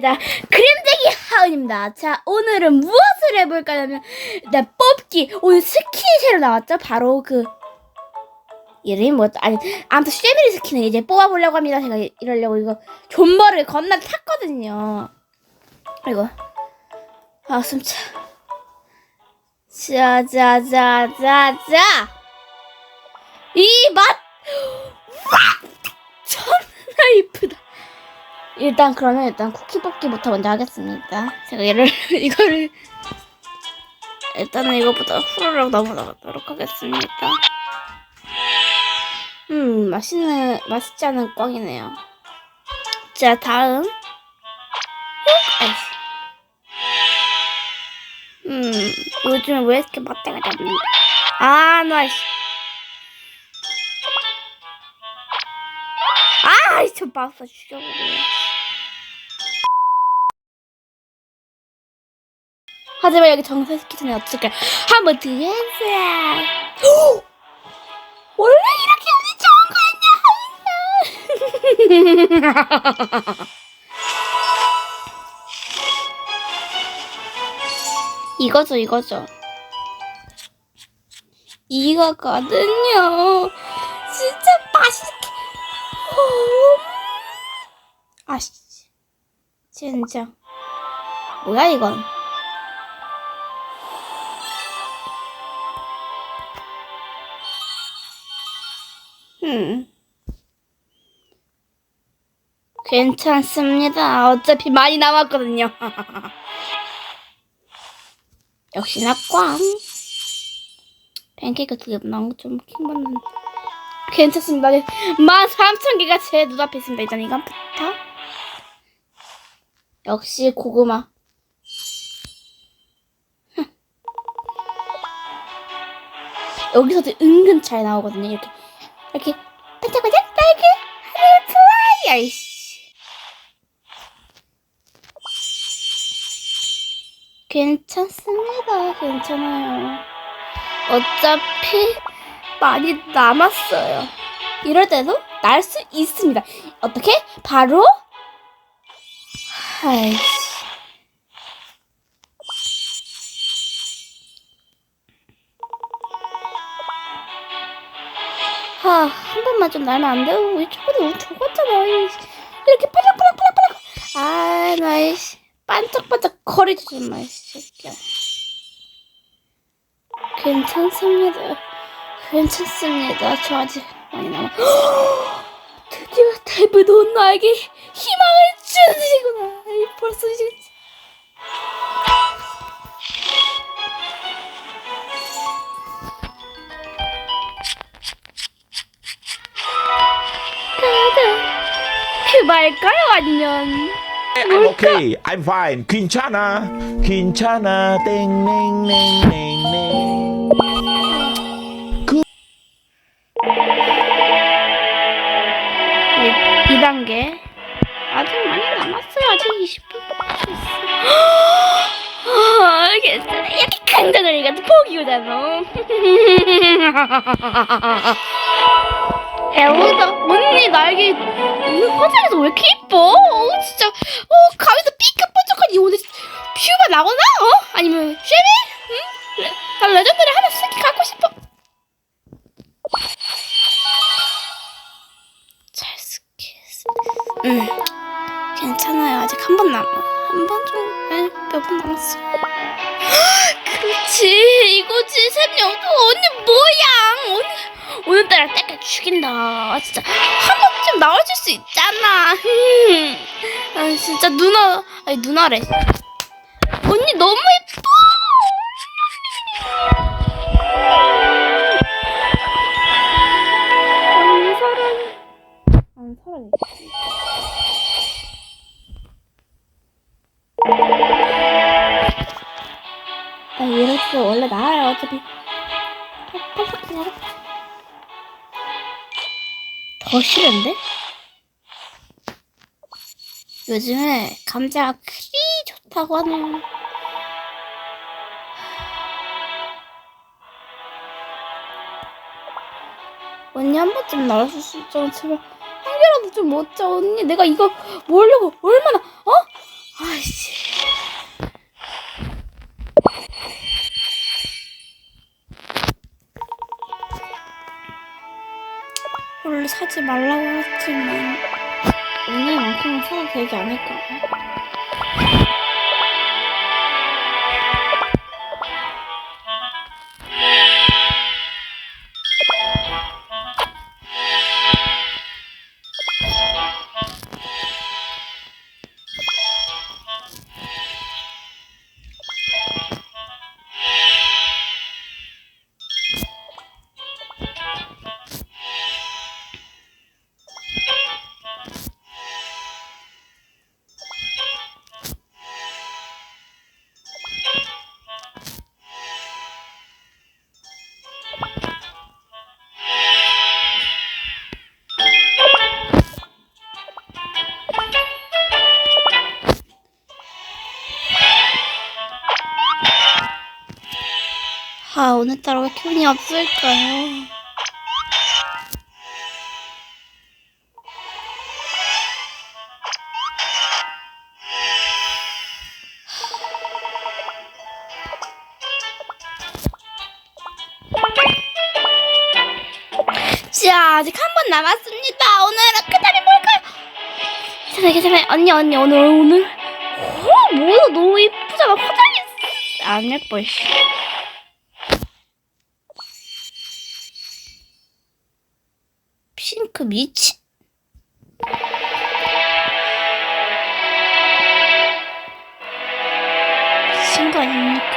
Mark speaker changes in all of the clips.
Speaker 1: 자, 그림쟁이 하은입니다. 자, 오늘은 무엇을 해볼까 하면, 일단 뽑기. 오늘 스킨이 새로 나왔죠? 바로 그, 이름이 뭐였죠? 아니, 아무튼 쉐미리 스킨을 이제 뽑아보려고 합니다. 제가 이- 이러려고 이거 존버를 겁나 탔거든요. 그리고, 아, 숨차. 자, 자, 자, 자, 자. 이 맛! 와! 존나 이쁘다. 일단 그러면 일단 쿠키 뽑기부터 먼저 하겠습니다. 제가 얘를 이거를 일단은 이거보다 후루룩 넘어가도록 하겠습니다. 음 맛있는 맛있지 않은 꽝이네요. 자 다음 아이씨. 음 요즘 왜 이렇게 맛대가 잡는? 아나 씨. 아이 저 박사 죽여버려. 하지만 여기 정사시키 전에 어쩔까요? 한번 드려보세요. 원래 이렇게 운이 좋은 거였냐? 이거죠, 이거죠. 이거거든요. 진짜 맛있게. 아씨, 진짜. 뭐야 이건? 음. 괜찮습니다. 어차피 많이 남았거든요. 역시나 꽝. 팬케이크 두개 나온 거좀 킹받는데. 괜찮습니다. 13,000개가 제 눈앞에 있습니다. 일단 이건 부터. 역시 고구마. 여기서도 은근 잘 나오거든요. 이렇게 이렇게 반짝반짝 빨개 하늘 플라이 아이씨. 괜찮습니다. 괜찮아요. 어차피 많이 남았어요. 이럴 때도 날 수 있습니다. 어떻게? 바로 아이씨. 하, 한 번만 좀 날면 안 돼요? 왜 저번에 우리 죽었잖아. 이렇게 파락파락파락파락. 아, 나, 이씨. 반짝반짝 거리지 이 새끼야. 괜찮습니다. 괜찮습니다. 저 아직 많이 남아. 드디어 데브도 나에게 희망을 주시구나. 이 벌써 지금. 말까요, 아니면?
Speaker 2: I'm okay. I'm fine. 괜찮아. 괜찮아. 땡땡땡땡땡.
Speaker 1: 이 2단계. 아직 많이 남았어요. 아직 20분. 아, 괜찮아. 이렇게 강자들이가 포기 오잖아. 애호 다. 언니 날개 화장에서 왜 이렇게 이뻐? 어, 진짜. 어, 가면서 삐까뻔쩍한 이 오늘 퓨바 나오나? 어? 아니면 쉐미? 응? 레- 나 레전드를 하나 스키 갖고 싶어. 잘 스키했어. 응. 괜찮아요. 아직 한 번 남아. 한 번 좀, 네, 몇번 남았어. 그렇지. 이거지. 샘영도 언니 뭐야. 언니, 오늘따라 죽인다. 아, 진짜. 한 번쯤 나와줄 수 있잖아. 음. 아, 진짜 누나, 아니, 누나래. 언니 너무 예뻐. 언니 사랑해. 안 사랑해. 아, 이렇게 원래 나아요. 어차피. 더 싫은데? 요즘에 감자가 그리 좋다고 하네요. 언니 한 번쯤 나와줄 수 있잖아. 제발 한 개라도 좀 먹자. 언니 내가 이거 먹으려고 얼마나 어? 씨. 원래 사지 말라고 했지만 오늘만큼은 사도 되지 않을까? 아 오늘따라 왜 기분이 없을까요? 자 아직 한 번 남았습니다. 오늘은 그 다음에 뭘까요? 괜찮아 괜찮아 언니 언니 오늘 오늘 어 뭐야 너무 이쁘잖아 화장이 안 예뻐 씨. 핑크 미친 미친 거 아닙니까?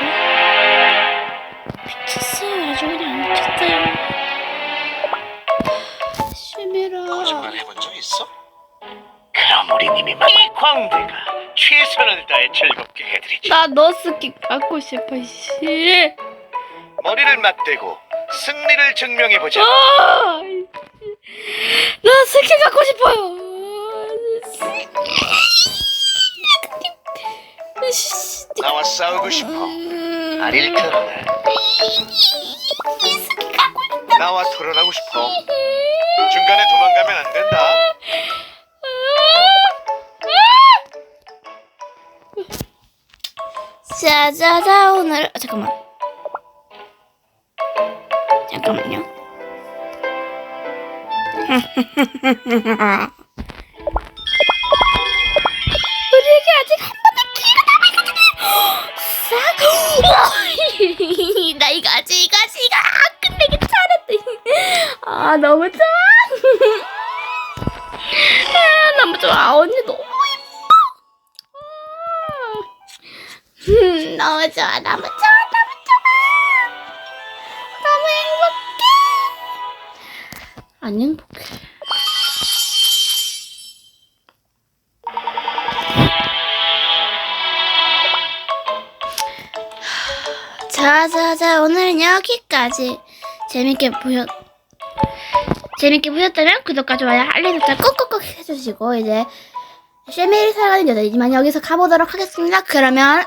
Speaker 1: 미쳤어요 아주 그냥 미쳤어요 심해라
Speaker 3: 거짓말 해본 적 있어? 그럼 우린 이미 막... 이 광대가 최선을 다해 즐겁게 해드리지
Speaker 1: 나 너스키 갖고 싶어 씨
Speaker 3: 머리를 맞대고 승리를 증명해보자
Speaker 1: 아! 나 스키 갖고 싶어요. 씨.
Speaker 3: 나와 싸우고 싶어 아닐 테러나 나와 토론하고 싶어 중간에 도망가면 안 된다
Speaker 1: 자자자 오늘 아, 잠깐만 잠깐만요. 우리에게 아직 한 번의 기회가 남아있거든. 싹. 나 이거 아직 이거 이거 아, 끝내기 잘했대. 아 너무 좋아. 아, 너무 좋아 언니 너무 예뻐. 음, 너무 좋아 너무 좋아 안 행복해. 자자자 오늘은 여기까지 재밌게 보셨 재밌게 보셨다면 구독과 좋아요 알림 설정 꾹꾹꾹 해주시고 이제 쉐메리 살아가는 여자이지만 여기서 가보도록 하겠습니다 그러면